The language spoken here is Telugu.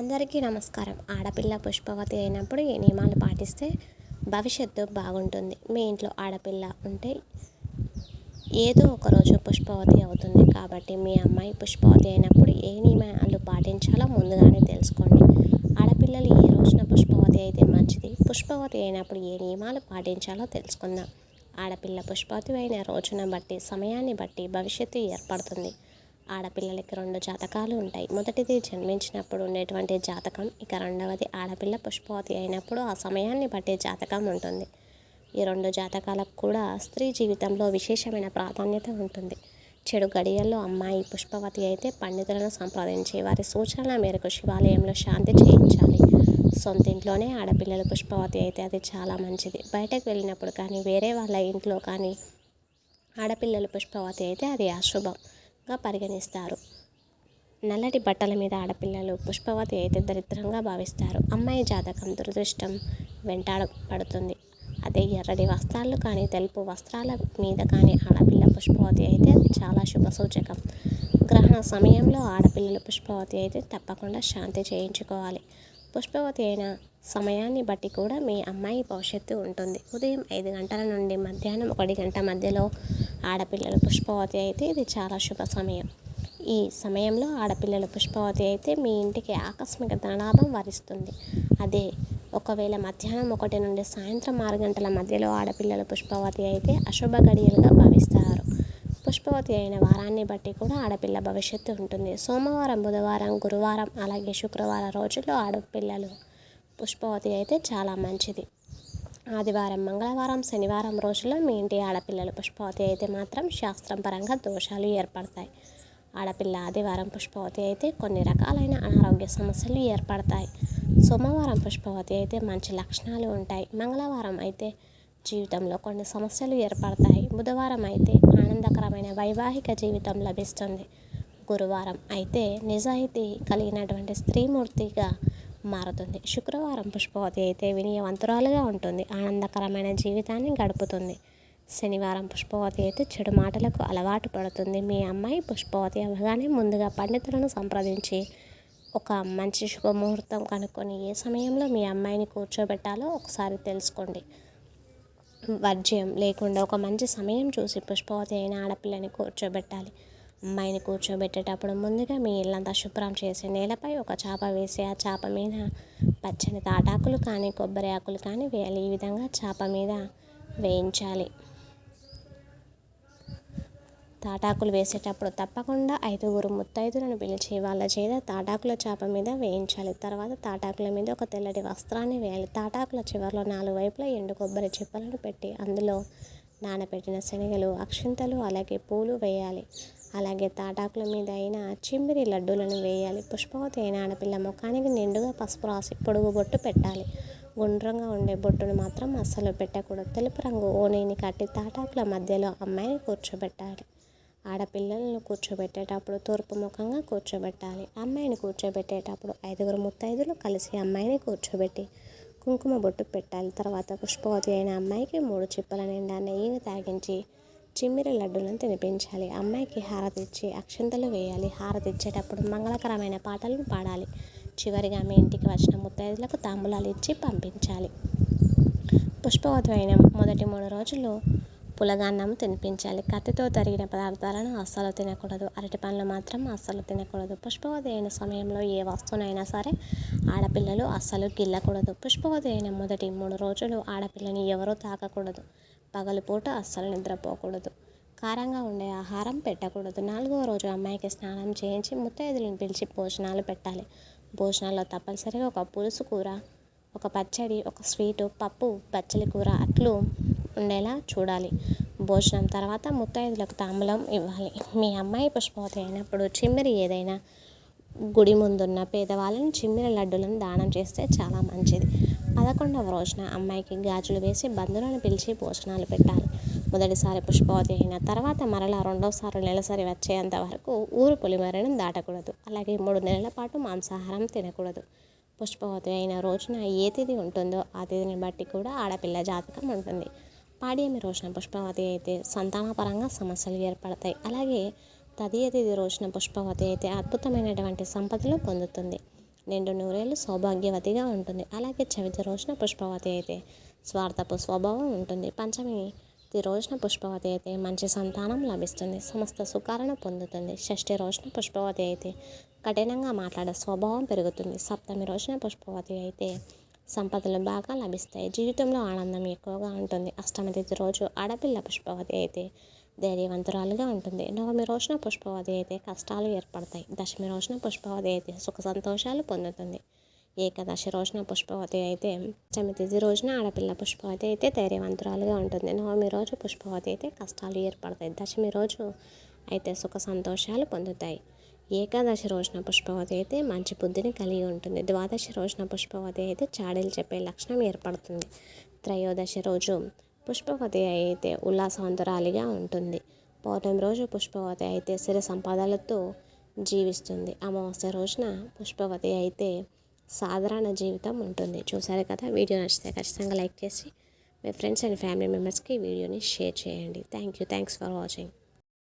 అందరికీ నమస్కారం. ఆడపిల్ల పుష్పవతి అయినప్పుడు ఏ నియమాలు పాటిస్తే భవిష్యత్తు బాగుంటుంది. మీ ఇంట్లో ఆడపిల్ల ఉంటే ఏదో ఒక రోజు పుష్పవతి అవుతుంది. కాబట్టి మీ అమ్మాయి పుష్పవతి అయినప్పుడు ఏ నియమాలు పాటించాలో ముందుగానే తెలుసుకోండి. ఆడపిల్లలు ఏ రోజున పుష్పవతి అయితే మంచిది? పుష్పవతి అయినప్పుడు ఏ నియమాలు పాటించాలో తెలుసుకుందాం. ఆడపిల్ల పుష్పవతి అయిన రోజున బట్టి సమయాన్ని బట్టి భవిష్యత్తు ఏర్పడుతుంది. ఆడపిల్లలకి రెండు జాతకాలు ఉంటాయి. మొదటిది జన్మించినప్పుడు ఉండేటువంటి జాతకం ఇక రెండవది ఆడపిల్ల పుష్పవతి అయినప్పుడు ఆ సమయాన్ని బట్టే జాతకం ఉంటుంది. ఈ రెండు జాతకాలకు కూడా స్త్రీ జీవితంలో విశేషమైన ప్రాధాన్యత ఉంటుంది. చెడు గడియల్లో అమ్మాయి పుష్పవతి అయితే పండితులను సంప్రదించి వారి సూచనల మేరకు శివాలయంలో శాంతి చేయించాలి. సొంత ఇంట్లోనే ఆడపిల్లలు పుష్పవతి అయితే అది చాలా మంచిది. బయటకు వెళ్ళినప్పుడు కానీ వేరే వాళ్ళ ఇంట్లో కానీ ఆడపిల్లలు పుష్పవతి అయితే అది అశుభం. గా పరిగణిస్తారు. నల్లటి బట్టల మీద ఆడపిల్లలు పుష్పవతి అయితే దరిద్రంగా భావిస్తారు. అమ్మాయి జాతకం దురదృష్టం వెంటాడబడుతుంది. అదే ఎర్రటి వస్త్రాలు కానీ తెలుపు వస్త్రాల మీద కానీ ఆడపిల్ల పుష్పవతి అయితే అది చాలా శుభ సూచకం. గ్రహణ సమయంలో ఆడపిల్లలు పుష్పవతి అయితే తప్పకుండా శాంతి చేయించుకోవాలి. పుష్పవతి అయిన సమయాన్ని బట్టి కూడా మీ అమ్మాయి భవిష్యత్తు ఉంటుంది. ఉదయం ఐదు గంటల నుండి మధ్యాహ్నం ఒకటి గంట మధ్యలో ఆడపిల్లలు పుష్పవతి అయితే ఇది చాలా శుభ సమయం. ఈ సమయంలో ఆడపిల్లల పుష్పవతి అయితే మీ ఇంటికి ఆకస్మిక ధనలాభం వరిస్తుంది. అదే ఒకవేళ మధ్యాహ్నం ఒకటి నుండి సాయంత్రం ఆరు గంటల మధ్యలో ఆడపిల్లల పుష్పవతి అయితే అశుభ గడియలుగా భావిస్తారు. పుష్పవతి అయిన వారాన్ని బట్టి కూడా ఆడపిల్ల భవిష్యత్తు ఉంటుంది. సోమవారం బుధవారం గురువారం అలాగే శుక్రవారం రోజుల్లో ఆడపిల్లలు పుష్పవతి అయితే చాలా మంచిది. ఆదివారం మంగళవారం శనివారం రోజుల్లో మీ ఇంటి ఆడపిల్లలు పుష్పవతి అయితే మాత్రం శాస్త్రం పరంగా దోషాలు ఏర్పడతాయి. ఆడపిల్ల ఆదివారం పుష్పవతి అయితే కొన్ని రకాలైన అనారోగ్య సమస్యలు ఏర్పడతాయి. సోమవారం పుష్పవతి అయితే మంచి లక్షణాలు ఉంటాయి. మంగళవారం అయితే జీవితంలో కొన్ని సమస్యలు ఏర్పడతాయి. బుధవారం అయితే ఆనందకరమైన వైవాహిక జీవితం లభిస్తుంది. గురువారం అయితే నిజాయితీ కలిగినటువంటి స్త్రీమూర్తిగా మారుతుంది. శుక్రవారం పుష్పవతి అయితే వినయవంతురాలుగా ఉంటుంది. ఆనందకరమైన జీవితాన్ని గడుపుతుంది. శనివారం పుష్పవతి అయితే చెడు మాటలకు అలవాటు పడుతుంది. మీ అమ్మాయి పుష్పవతి అవ్వగానే ముందుగా పండితులను సంప్రదించి ఒక మంచి శుభముహూర్తం కనుక్కొని ఏ సమయంలో మీ అమ్మాయిని కూర్చోబెట్టాలో ఒకసారి తెలుసుకోండి. వర్జ్యం లేకుండా ఒక మంచి సమయం చూసి పుష్పవతి అయిన ఆడపిల్లని కూర్చోబెట్టాలి. అమ్మాయిని కూర్చోబెట్టేటప్పుడు ముందుగా మీ ఇల్లంతా శుభ్రం చేసి నేలపై ఒక చాప వేసి ఆ చాప మీద పచ్చని తాటాకులు కానీ కొబ్బరి ఆకులు కానీ వేయాలి. ఈ విధంగా చాప మీద వేయించాలి. తాటాకులు వేసేటప్పుడు తప్పకుండా ఐదుగురు ముత్తైదులను పిలిచి వాళ్ళ చేత తాటాకుల చాప మీద వేయించాలి. తర్వాత తాటాకుల మీద ఒక తెల్లటి వస్త్రాన్ని వేయాలి. తాటాకుల చివరిలో నాలుగు వైపులా ఎండు కొబ్బరి చిప్పలను పెట్టి అందులో నానబెట్టిన శనగలు అక్షింతలు అలాగే పూలు వేయాలి. అలాగే తాటాకుల మీద అయిన చిమ్మిరి లడ్డూలను వేయాలి. పుష్పవతి అయిన ఆడపిల్ల ముఖానికి నిండుగా పసుపు రాసి పొడుగు బొట్టు పెట్టాలి. గుండ్రంగా ఉండే బొట్టును మాత్రం అస్సలు పెట్టకూడదు. తెలుపు రంగు ఓనేని కట్టి తాటాకుల మధ్యలో అమ్మాయిని కూర్చోబెట్టాలి. ఆడపిల్లలను కూర్చోబెట్టేటప్పుడు తూర్పు ముఖంగా కూర్చోబెట్టాలి. అమ్మాయిని కూర్చోబెట్టేటప్పుడు ఐదుగురు ముత్తైదులు కలిసి అమ్మాయిని కూర్చోబెట్టి కుంకుమ బొట్టు పెట్టాలి. తర్వాత పుష్పవతి అయిన అమ్మాయికి మూడు చిప్పల నిండా నెయ్యిని తాగించి చిమ్మిరి లడ్డూలను తినిపించాలి. అమ్మాయికి హారతి ఇచ్చి అక్షంతలు వేయాలి. హారతి ఇచ్చేటప్పుడు మంగళకరమైన పాటలను పాడాలి. చివరిగా మీ ఇంటికి వచ్చిన ముత్తైదులకు తాంబూలాలు ఇచ్చి పంపించాలి. పుష్పవతి మొదటి మూడు రోజులు పులగాన్నం తినిపించాలి. కత్తితో తరిగిన పదార్థాలను అస్సలు తినకూడదు. అరటి పండ్లు మాత్రం అస్సలు తినకూడదు. పుష్పవతి అయిన సమయంలో ఏ వస్తువునైనా సరే ఆడపిల్లలు అస్సలు గిల్లకూడదు. పుష్పవతి అయిన మొదటి మూడు రోజులు ఆడపిల్లని ఎవరూ తాకకూడదు. పగలుపూట అస్సలు నిద్రపోకూడదు. కారంగా ఉండే ఆహారం పెట్టకూడదు. నాలుగవ రోజు అమ్మాయికి స్నానం చేయించి ముత్తైదులను పిలిచి భోజనాలు పెట్టాలి. భోజనాల్లో తప్పనిసరిగా ఒక పులుసు కూర ఒక పచ్చడి ఒక స్వీటు పప్పు పచ్చడి కూర అట్లు ఉండేలా చూడాలి. భోజనం తర్వాత ముత్తైదులకు తాంబూలం ఇవ్వాలి. మీ అమ్మాయి పుష్పవతి అయినప్పుడు చిమ్మిరి ఏదైనా గుడి ముందున్న పేదవాళ్ళని చిమ్మిరి లడ్డులను దానం చేస్తే చాలా మంచిది. పదకొండవ రోజున అమ్మాయికి గాజులు వేసి బంధువులను పిలిచి భోజనాలు పెట్టాలి. మొదటిసారి పుష్పవతి అయిన తర్వాత మరలా రెండోసారి నెలసరి వచ్చేంత వరకు ఊరు పులిమరణం దాటకూడదు. అలాగే మూడు నెలల పాటు మాంసాహారం తినకూడదు. పుష్పవతి అయిన రోజున ఏ తిథి ఉంటుందో ఆ తిథిని బట్టి కూడా ఆడపిల్ల జాతకం ఉంటుంది. పాడియమి రోజున పుష్పవతి అయితే సంతానపరంగా సమస్యలు ఏర్పడతాయి. అలాగే తదియ తిథి రోజున పుష్పవతి అయితే అద్భుతమైనటువంటి సంపదలు పొందుతుంది. నిండు నూరేళ్ళు సౌభాగ్యవతిగా ఉంటుంది. అలాగే చవితి రోజున పుష్పవతి అయితే స్వార్థపు స్వభావం ఉంటుంది. పంచమి తి రోజున పుష్పవతి అయితే మంచి సంతానం లభిస్తుంది. సమస్త సుఖాలను పొందుతుంది. షష్ఠి రోజున పుష్పవతి అయితే కఠినంగా మాట్లాడే స్వభావం పెరుగుతుంది. సప్తమి రోజున పుష్పవతి అయితే సంపదలు బాగా లభిస్తాయి. జీవితంలో ఆనందం ఎక్కువగా ఉంటుంది. అష్టమి తిథి రోజు ఆడపిల్ల పుష్పవతి అయితే ధైర్యవంతురాలుగా ఉంటుంది. నవమి రోజున పుష్పవతి అయితే కష్టాలు ఏర్పడతాయి. దశమి రోజున పుష్పవతి అయితే సుఖ సంతోషాలు పొందుతుంది. ఏకాదశి రోజున పుష్పవతి అయితే చమితిథి రోజున ఆడపిల్ల పుష్పవతి అయితే ధైర్యవంతురాలుగా ఉంటుంది. నవమి రోజు పుష్పవతి అయితే కష్టాలు ఏర్పడతాయి. దశమి రోజు అయితే సుఖ సంతోషాలు పొందుతాయి. ఏకాదశి రోజున పుష్పవతి అయితే మంచి బుద్ధిని కలిగి ఉంటుంది. ద్వాదశి రోజున పుష్పవతి అయితే చాడీలు చెప్పే లక్షణం ఏర్పడుతుంది. త్రయోదశి రోజు పుష్పవతి అయితే ఉల్లాసవంతురాలిగా ఉంటుంది. పౌర్ణమి రోజు పుష్పవతి అయితే సిరి సంపదలతో జీవిస్తుంది. అమావాస్య రోజున పుష్పవతి అయితే సాధారణ జీవితం ఉంటుంది. చూసారు కదా? వీడియో నచ్చితే ఖచ్చితంగా లైక్ చేసి మీ ఫ్రెండ్స్ అండ్ ఫ్యామిలీ మెంబర్స్కి వీడియోని షేర్ చేయండి. Thank you thanks for watching.